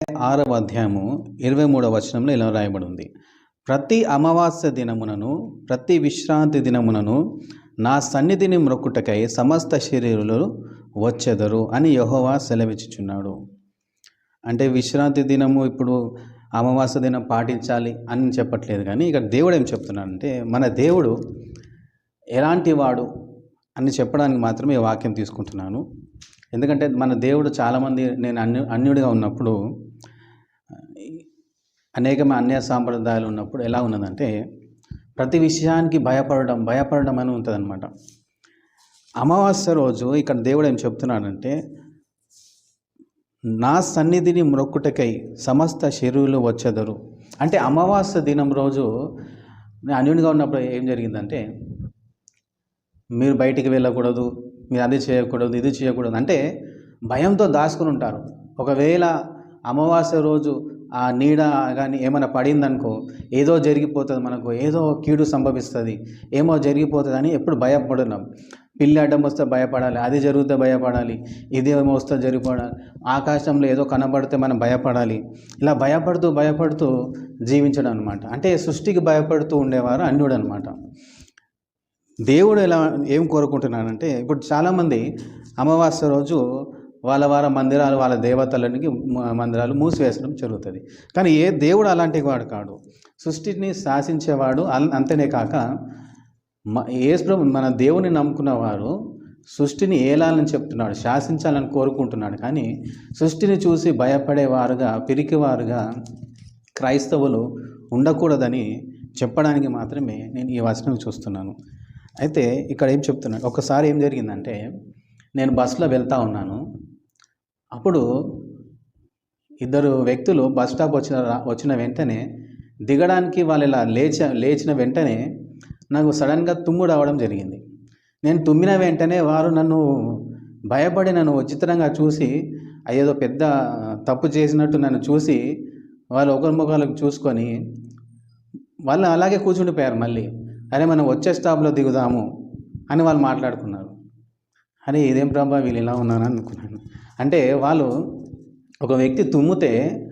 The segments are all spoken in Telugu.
ఆరవ అధ్యాయము ఇరవై మూడవ వచనంలో ఇలా రాయబడి ఉంది ప్రతి అమావాస్య దినమునను ప్రతి విశ్రాంతి దినమునను నా సన్నిధిని మ్రొక్కుటకై సమస్త శరీరులు వచ్చెదరు అని యహోవా సెలవిచ్చుచున్నాడు. అంటే విశ్రాంతి దినము ఇప్పుడు అమావాస్య దినం పాటించాలి అని చెప్పట్లేదు కానీ ఇక్కడ దేవుడు ఏం చెప్తున్నాడంటే మన దేవుడు ఎలాంటి వాడు? అని చెప్పడానికి మాత్రమే ఈ వాక్యం తీసుకుంటున్నాను. ఎందుకంటే మన దేవుడు చాలామంది నేను అన్యు అన్యుడిగా ఉన్నప్పుడు అనేకమైన అన్య సాంప్రదాయాలు ఉన్నప్పుడు ఎలా ఉన్నదంటే ప్రతి విషయానికి భయపడడం భయపడడం అని ఉంటుందన్నమాట. అమావాస్య రోజు ఇక్కడ దేవుడు ఏం చెప్తున్నాడంటే నా సన్నిధిని మ్రొక్కుటకై సమస్త శరీరులు వచ్చెదరు. అంటే అమావాస్య దినం రోజు నేను అన్యునిగా ఉన్నప్పుడు ఏం జరిగిందంటే మీరు బయటికి వెళ్ళకూడదు మీరు అది చేయకూడదు ఇది చేయకూడదు అంటే భయంతో దాచుకుని ఉంటారు. ఒకవేళ అమావాస్య రోజు ఆ నీడ కానీ ఏమైనా పడిందనుకో ఏదో జరిగిపోతుంది మనకు ఏదో కీడు సంభవిస్తుంది ఏమో జరిగిపోతుంది అని ఎప్పుడు భయపడున్నాం పిల్లి అడ్డం వస్తే భయపడాలి అది జరిగితే భయపడాలి ఇది ఏమో వస్తే జరిగిపోవాలి ఆకాశంలో ఏదో కనబడితే మనం భయపడాలి. ఇలా భయపడుతూ భయపడుతూ జీవించడం అనమాట అంటే సృష్టికి భయపడుతూ ఉండేవారు అన్యుడు అనమాట దేవుడు ఎలా ఏం కోరుకుంటున్నాడంటే ఇప్పుడు చాలామంది అమావాస్య రోజు వాళ్ళ వారి మందిరాలు వాళ్ళ దేవతలకి మందిరాలు మూసివేసడం జరుగుతుంది. కానీ ఏ దేవుడు అలాంటి వాడు కాడు. సృష్టిని శాసించేవాడు అంతనే కాక మ యేసు మన దేవుని నమ్ముకున్న వారు సృష్టిని ఏలాలని చెప్తున్నాడు శాసించాలని కోరుకుంటున్నాడు. కానీ సృష్టిని చూసి భయపడేవారుగా పిరికివారుగా క్రైస్తవులు ఉండకూడదని చెప్పడానికి మాత్రమే నేను ఈ వచనం చూస్తున్నాను. అయితే ఇక్కడ ఏం చెప్తున్నాను? ఒకసారి ఏం జరిగిందంటే నేను బస్సులో వెళ్తూ ఉన్నాను. అప్పుడు ఇద్దరు వ్యక్తులు బస్ స్టాప్ వచ్చిన వచ్చిన వెంటనే దిగడానికి వాళ్ళు ఇలా లేచ లేచిన వెంటనే నాకు సడన్గా తుమ్ముడు అవడం జరిగింది. నేను తుమ్మిన వెంటనే వారు నన్ను భయపడి నన్ను విచిత్రంగా చూసి అయ్యేదో పెద్ద తప్పు చేసినట్టు నన్ను చూసి వాళ్ళు ఒకరి ముఖాలకు చూసుకొని వాళ్ళు అలాగే కూర్చుండిపోయారు మళ్ళీ. అరే మనం వచ్చే స్టాప్లో దిగుదాము అని వాళ్ళు మాట్లాడుకున్నారు. అరే ఇదేం ప్రభా వీళ్ళు ఇలా ఉన్నాను అనుకున్నాను. అంటే వాళ్ళు ఒక వ్యక్తి తుమ్మితే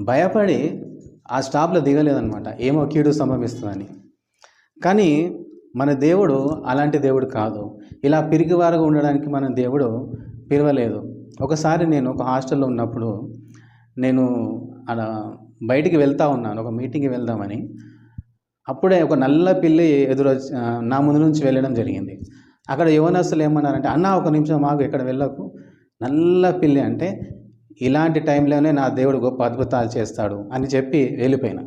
భయపడి ఆ స్టాప్లో దిగలేదనమాట ఏమో కీడు సంభవిస్తుందని. కానీ మన దేవుడు అలాంటి దేవుడు కాదు. ఇలా పిరికివారుగా ఉండడానికి మన దేవుడు పిలవలేదు. ఒకసారి నేను ఒక హాస్టల్లో ఉన్నప్పుడు నేను అలా బయటికి వెళ్తా ఉన్నాను. ఒక మీటింగ్కి వెళ్దామని. అప్పుడే ఒక నల్ల పిల్లి ఎదురు నా ముందు నుంచి వెళ్ళడం జరిగింది. అక్కడ యువనస్తులు ఏమన్నారంటే అన్న ఒక నిమిషం మాకు ఇక్కడ వెళ్ళకు. నల్ల పిల్లి అంటే ఇలాంటి టైంలోనే నా దేవుడు గొప్ప అద్భుతాలు చేస్తాడు అని చెప్పి వెళ్ళిపోయినా.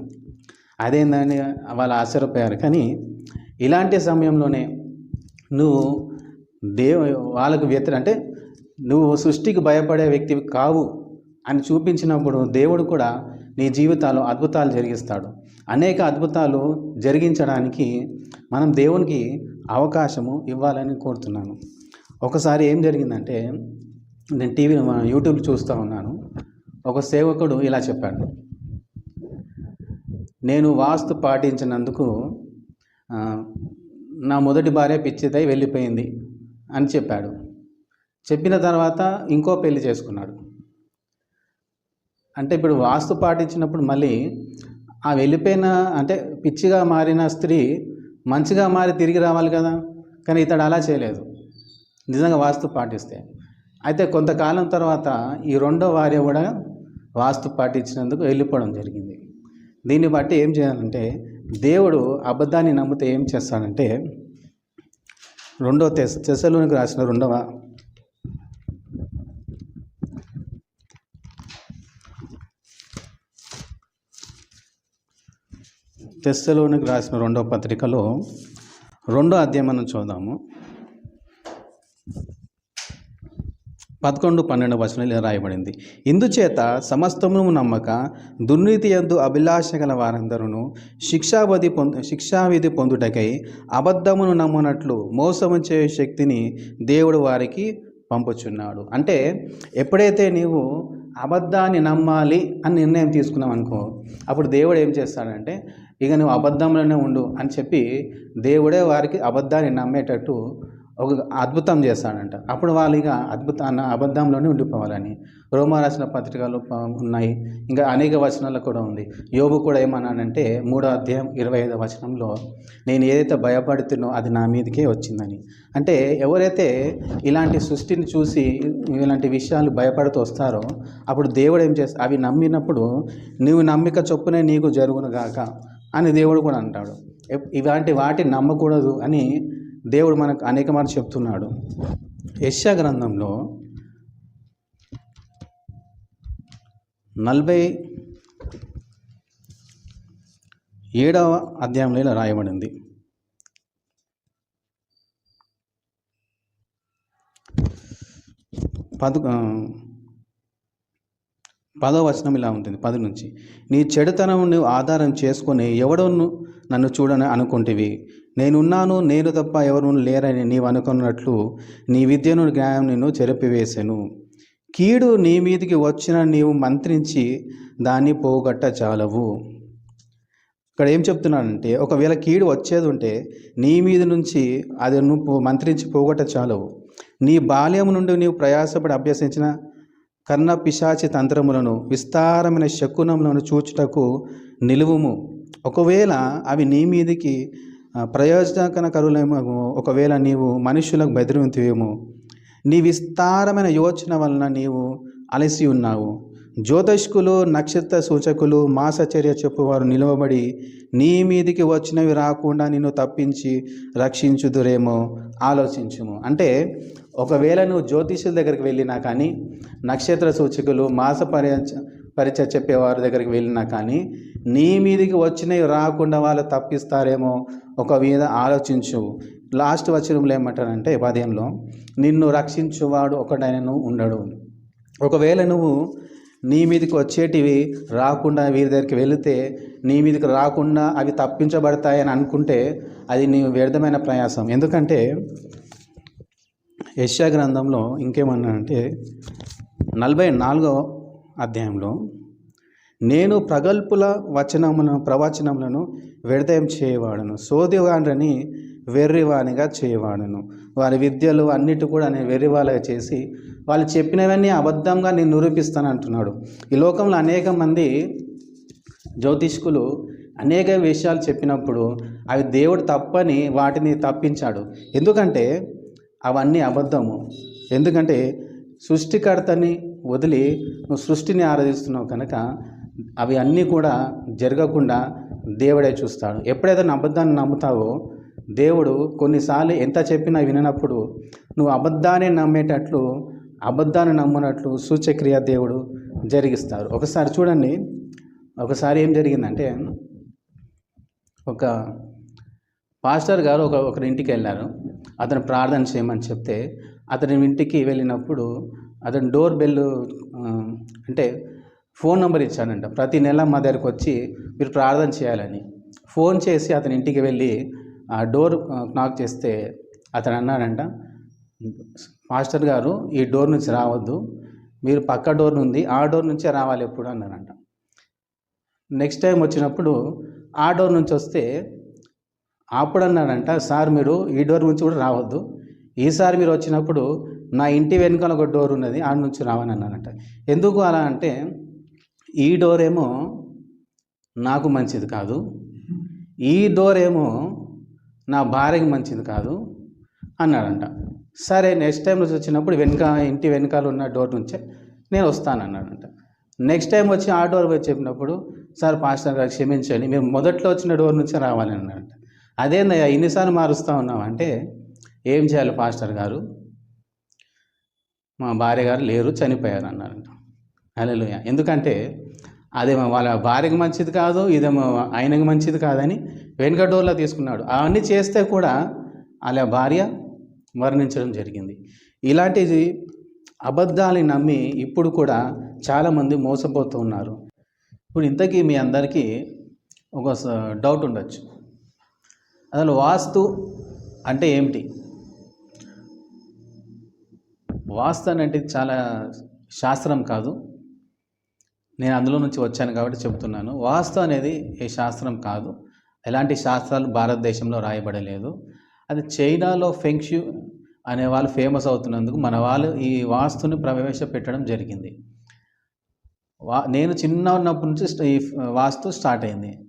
అదేందని వాళ్ళు ఆశ్చర్యపోయారు. కానీ ఇలాంటి సమయంలోనే నువ్వు దేవు వాళ్ళకు వ్యతిరేక అంటే నువ్వు సృష్టికి భయపడే వ్యక్తివి కావు అని చూపించినప్పుడు దేవుడు కూడా నీ జీవితాలు అద్భుతాలు జరిగిస్తాడు. అనేక అద్భుతాలు జరిగించడానికి మనం దేవునికి అవకాశము ఇవ్వాలని కోరుతున్నాను. ఒకసారి ఏం జరిగిందంటే నేను టీవీ యూట్యూబ్ చూస్తూ ఉన్నాను. ఒక సేవకుడు ఇలా చెప్పాడు. నేను వాస్తు పాటించినందుకు నా మొదటి భార్య పిచ్చిదై వెళ్ళిపోయింది అని చెప్పాడు. చెప్పిన తర్వాత ఇంకో పెళ్ళి చేసుకున్నాడు. అంటే ఇప్పుడు వాస్తు పాటించినప్పుడు మళ్ళీ ఆ వెళ్ళిపోయిన అంటే పిచ్చిగా మారిన స్త్రీ మంచిగా మారి తిరిగి రావాలి కదా. కానీ ఇతడు అలా చేయలేదు. నిజంగా వాస్తు పాటిస్తే. అయితే కొంతకాలం తర్వాత ఈ రెండో భార్య కూడా వాస్తు పాటించినందుకు వెళ్ళిపోవడం జరిగింది. దీన్ని బట్టి ఏం చేయాలంటే దేవుడు అబద్ధాన్ని నమ్మితే ఏం చేస్తాడంటే రెండో తెస్ తెసలోనికి రాసిన రెండవ తెస్సలోనికి రాసిన రెండవ పత్రికలో రెండో అధ్యాయం మనం చూద్దాము. పదకొండు పన్నెండు వచనాలు రాయబడింది. ఇందుచేత సమస్తమును నమ్మక దుర్నీతి ఎందు అభిలాష గల వారందరూ శిక్షావధి పొందు శిక్షావిధి పొందుటకై అబద్ధమును నమ్మునట్లు మోసము చే శక్తిని దేవుడు వారికి పంపుచున్నాడు. అంటే ఎప్పుడైతే నీవు అబద్ధాన్ని నమ్మాలి అని నిర్ణయం తీసుకున్నావు అనుకో అప్పుడు దేవుడు ఏం చేస్తాడంటే ఇక నువ్వు అబద్ధంలోనే ఉండు అని చెప్పి దేవుడే వారికి అబద్ధాన్ని నమ్మేటట్టు ఒక అద్భుతం చేస్తాడంట. అప్పుడు వాళ్ళు ఇక అద్భుతాన్ని అబద్ధంలోనే ఉండిపోవాలని. రోమా రాసిన పత్రికలు ఉన్నాయి. ఇంకా అనేక వచనాలు కూడా ఉంది. యోబు కూడా ఏమన్నానంటే మూడో అధ్యాయం ఇరవై ఐదో వచనంలో నేను ఏదైతే భయపడుతున్నో అది నా మీదకే వచ్చిందని. అంటే ఎవరైతే ఇలాంటి సృష్టిని చూసి ఇలాంటి విషయాలు భయపడుతూ వస్తారో అప్పుడు దేవుడు ఏం చేస్తా అవి నమ్మినప్పుడు నువ్వు నమ్మిక చొప్పునే నీకు జరుగును గాక. అని దేవుడు కూడా అంటాడు. ఇలాంటి వాటిని నమ్మకూడదు అని దేవుడు మనకు అనేక మార్లు చెప్తున్నాడు. యెషయా గ్రంథంలో నలభై ఏడవ అధ్యాయంలో ఇలా రాయబడింది. పదు పదో వచనం ఇలా ఉంటుంది పది నుంచి. నీ చెడుతనం నువ్వు ఆధారం చేసుకుని ఎవడను నన్ను చూడని అనుకుంటేవి. నేనున్నాను నేను తప్ప ఎవరు లేరని నీవు అనుకున్నట్లు నీ విద్యను జ్ఞానం నిన్ను చెరిపివేశాను కీడు నీ మీదికి వచ్చిన నీవు మంత్రించి దాన్ని పోగొట్ట చాలవు. ఇక్కడ ఏం చెప్తున్నానంటే ఒకవేళ కీడు వచ్చేది ఉంటే నీ మీద నుంచి అది నువ్వు మంత్రించి పోగొట్ట చాలవు. నీ బాల్యం నుండి నీవు ప్రయాసపడి అభ్యసించిన కర్ణ పిశాచి తంత్రములను విస్తారమైన శకునములను చూచుటకు నిలువుము. ఒకవేళ అవి నీ మీదికి ఆ, ప్రయోజనకరకరులేమో ఒకవేళ నీవు మనుషులకు బెదిరింతివేమో. నీ విస్తారమైన యోచన వలన నీవు అలసి ఉన్నావు. జ్యోతిష్కులు నక్షత్ర సూచకులు మాసచర్య చెప్పువారు నిలవబడి నీ మీదికి వచ్చినవి రాకుండా నిన్ను తప్పించి రక్షించుదురేమో ఆలోచించుము. అంటే ఒకవేళ నువ్వు జ్యోతిష్యుల దగ్గరికి వెళ్ళినా కానీ నక్షత్ర సూచికలు మాస పరిచ పరిచయ చెప్పేవారి దగ్గరికి వెళ్ళినా కానీ నీ మీదికి వచ్చినవి రాకుండా వాళ్ళు తప్పిస్తారేమో ఒక మీద ఆలోచించు. లాస్ట్ వచనంలో ఏమంటారంటే పద్యంలో నిన్ను రక్షించువాడు ఒకడైనను ఉండడు. ఒకవేళ నువ్వు నీ మీదకి వచ్చేటివి రాకుండా వీరి దగ్గరికి వెళితే నీ మీదకి రాకుండా అవి తప్పించబడతాయని అనుకుంటే అది నీ వ్యర్థమైన ప్రయాసం. ఎందుకంటే యశ్యా గ్రంథంలో ఇంకేమన్నానంటే నలభై నాలుగో అధ్యాయంలో నేను ప్రగల్పుల వచనములను ప్రవచనములను విడదయం చేయవాడను సోదివాడని వెర్రివానిగా చేయవాడను. వారి విద్యలు అన్నిటి కూడా నేను వెర్రివాళ్ళగా చేసి వాళ్ళు చెప్పినవన్నీ అబద్ధంగా నేను నిరూపిస్తాను అంటున్నాడు ఈ లోకంలో అనేక మంది జ్యోతిష్కులు అనేక విషయాలు చెప్పినప్పుడు అవి దేవుడు తప్పని వాటిని తప్పించాడు. ఎందుకంటే అవన్నీ అబద్ధము. ఎందుకంటే సృష్టికర్తని వదిలి నువ్వు సృష్టిని ఆరాధిస్తున్నావు కనుక అవి అన్నీ కూడా జరగకుండా దేవుడే చూస్తాడు. ఎప్పుడైతే అబద్ధాన్ని నమ్ముతావో దేవుడు కొన్నిసార్లు ఎంత చెప్పినా విననప్పుడు నువ్వు అబద్ధాన్ని నమ్మేటట్లు అబద్ధాన్ని నమ్మునట్లు సూచక్రియ దేవుడు జరిగిస్తారు ఒకసారి చూడండి. ఒకసారి ఏం జరిగిందంటే ఒక పాస్టర్ గారు ఒక ఒకరి ఇంటికి వెళ్ళారు. అతను ప్రార్థన చేయమని చెప్తే అతని ఇంటికి వెళ్ళినప్పుడు అతను డోర్ బెల్ అంటే ఫోన్ నెంబర్ ఇచ్చానంట ప్రతి నెల మా దగ్గరకు వచ్చి మీరు ప్రార్థన చేయాలని. ఫోన్ చేసి అతని ఇంటికి వెళ్ళి ఆ డోర్ నాక్ చేస్తే అతను అన్నాడంట మాస్టర్ గారు ఈ డోర్ నుంచి రావద్దు. మీరు పక్క డోర్ నుండి ఆ డోర్ నుంచే రావాలి ఎప్పుడు? అన్నాడంట. నెక్స్ట్ టైం వచ్చినప్పుడు ఆ డోర్ నుంచి వస్తే అప్పుడు అన్నాడంట సార్ మీరు ఈ డోర్ నుంచి కూడా రావద్దు. ఈసారి మీరు వచ్చినప్పుడు నా ఇంటి వెనుకాల ఒక డోర్ ఉన్నది ఆ నుంచి రావని అన్నానంట ఎందుకు అలా అంటే ఈ డోర్ ఏమో నాకు మంచిది కాదు. ఈ డోర్ ఏమో నా భార్యకి మంచిది కాదు అన్నాడంట. సరే నెక్స్ట్ టైం నుంచి వచ్చినప్పుడు వెనుక ఇంటి వెనకాల ఉన్న డోర్ నుంచే నేను వస్తాను అన్నాడంట. నెక్స్ట్ టైం వచ్చి ఆ డోర్ పోయి చెప్పినప్పుడు సార్ పాస్టర్ గారు క్షమించండి మేము మొదట్లో వచ్చిన డోర్ నుంచే రావాలి అన్నాడు. అదేందయ్యా ఇన్నిసార్లు మారుస్తూ ఉన్నాం అంటే ఏం చేయాలి పాస్టర్ గారు? మా భార్య గారు లేరు చనిపోయారు అన్నారంట. అలెలుయ ఎందుకంటే అదేమో వాళ్ళ భార్యకి మంచిది కాదు ఇదేమో ఆయనకి మంచిది కాదని వెనుక డోర్లో తీసుకున్నాడు. అవన్నీ చేస్తే కూడా వాళ్ళ భార్య మరణించడం జరిగింది. ఇలాంటిది అబద్ధాలని నమ్మి ఇప్పుడు కూడా చాలామంది మోసపోతూ ఉన్నారు. ఇప్పుడు ఇంతకీ మీ అందరికీ ఒక డౌట్ ఉండొచ్చు. అసలు వాస్తు అంటే ఏమిటి? వాస్తు అనేది చాలా శాస్త్రం కాదు. నేను అందులో నుంచి వచ్చాను కాబట్టి చెప్తున్నాను. వాస్తు అనేది ఏ శాస్త్రం కాదు. ఎలాంటి శాస్త్రాలు భారతదేశంలో రాయబడలేదు. అది చైనాలో ఫెంక్షు అనే వాళ్ళు ఫేమస్ అవుతున్నందుకు మన వాళ్ళు ఈ వాస్తుని ప్రవేశపెట్టడం జరిగింది. వా నేను చిన్న ఉన్నప్పటి నుంచి ఈ వాస్తు స్టార్ట్ అయింది.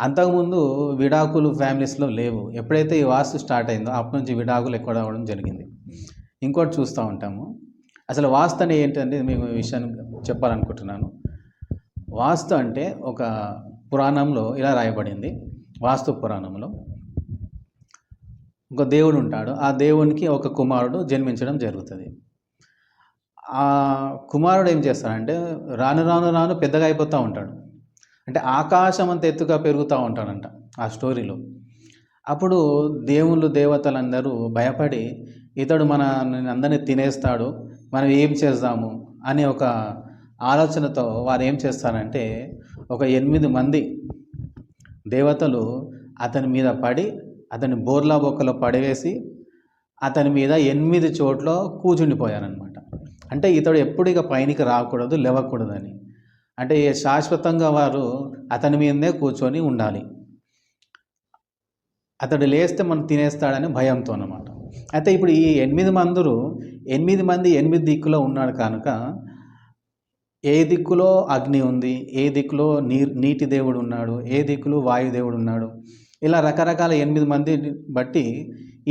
అంతకుముందు విడాకులు ఫ్యామిలీస్లో లేవు. ఎప్పుడైతే ఈ వాస్తు స్టార్ట్ అయిందో అప్పటి నుంచి విడాకులు ఎక్కువ రావడం జరిగింది. ఇంకోటి చూస్తూ ఉంటాము. అసలు వాస్తు అంటే ఏంటంటే మేము ఈ విషయాన్ని చెప్పాలనుకుంటున్నాను. వాస్తు అంటే ఒక పురాణంలో ఇలా రాయబడింది. వాస్తు పురాణంలో ఒక దేవుడు ఉంటాడు. ఆ దేవునికి ఒక కుమారుడు జన్మించడం జరుగుతుంది. ఆ కుమారుడు ఏం చేస్తాడంటే రాను రాను రాను పెద్దగా అయిపోతూ ఉంటాడు. అంటే ఆకాశం అంత ఎత్తుగా పెరుగుతూ ఉంటాడంట ఆ స్టోరీలో. అప్పుడు దేవుళ్ళు దేవతలందరూ భయపడి ఇతడు మన అందరినీ తినేస్తాడు మనం ఏం చేద్దాము అనే ఒక ఆలోచనతో వారు ఏం చేస్తారంటే ఒక ఎనిమిది మంది దేవతలు అతని మీద పడి అతని బోర్లా బొక్కలో పడివేసి అతని మీద ఎనిమిది చోట్ల కూర్చుండిపోయారనమాట అంటే ఇతడు ఎప్పుడు ఇక పైనికి రాకూడదు లేవకూడదని. అంటే శాశ్వతంగా వారు అతని మీదనే కూర్చొని ఉండాలి. అతడు లేస్తే మనం తినేస్తాడని భయంతో అనమాట అయితే ఇప్పుడు ఈ ఎనిమిది మందురు ఎనిమిది మంది ఎనిమిది దిక్కులో ఉన్నాడు కనుక ఏ దిక్కులో అగ్ని ఉంది ఏ దిక్కులో నీ నీటి దేవుడు ఉన్నాడు ఏ దిక్కులో వాయుదేవుడు ఉన్నాడు ఇలా రకరకాల ఎనిమిది మంది బట్టి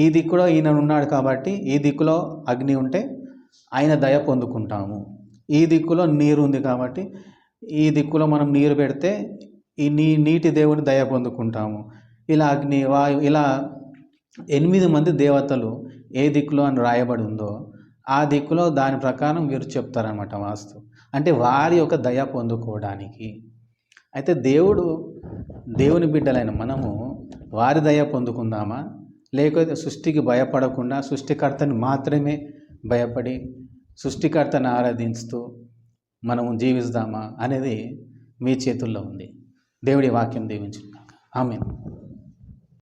ఈ దిక్కులో ఈయన ఉన్నాడు కాబట్టి ఈ దిక్కులో అగ్ని ఉంటే ఆయన దయ పొందుకుంటాము. ఈ దిక్కులో నీరు ఉంది కాబట్టి ఈ దిక్కులో మనం నీరు పెడితే ఈ నీ నీటి దేవుని దయ పొందుకుంటాము. ఇలా అగ్ని వాయు ఇలా ఎనిమిది మంది దేవతలు ఏ దిక్కులో అని రాయబడి ఉందో ఆ దిక్కులో దాని ప్రకారం వీరు చెప్తారనమాట వాస్తు. అంటే వారి యొక్క దయ పొందుకోవడానికి. అయితే దేవుడు దేవుని బిడ్డలైన మనము వారి దయ పొందుకుందామా? లేకపోతే సృష్టికి భయపడకుండా సృష్టికర్తని మాత్రమే భయపడి సృష్టికర్తను ఆరాధిస్తూ మనము జీవిస్తామా అనేది మీ చేతుల్లో ఉంది. దేవుడి వాక్యం దీవించుగాక ఆమె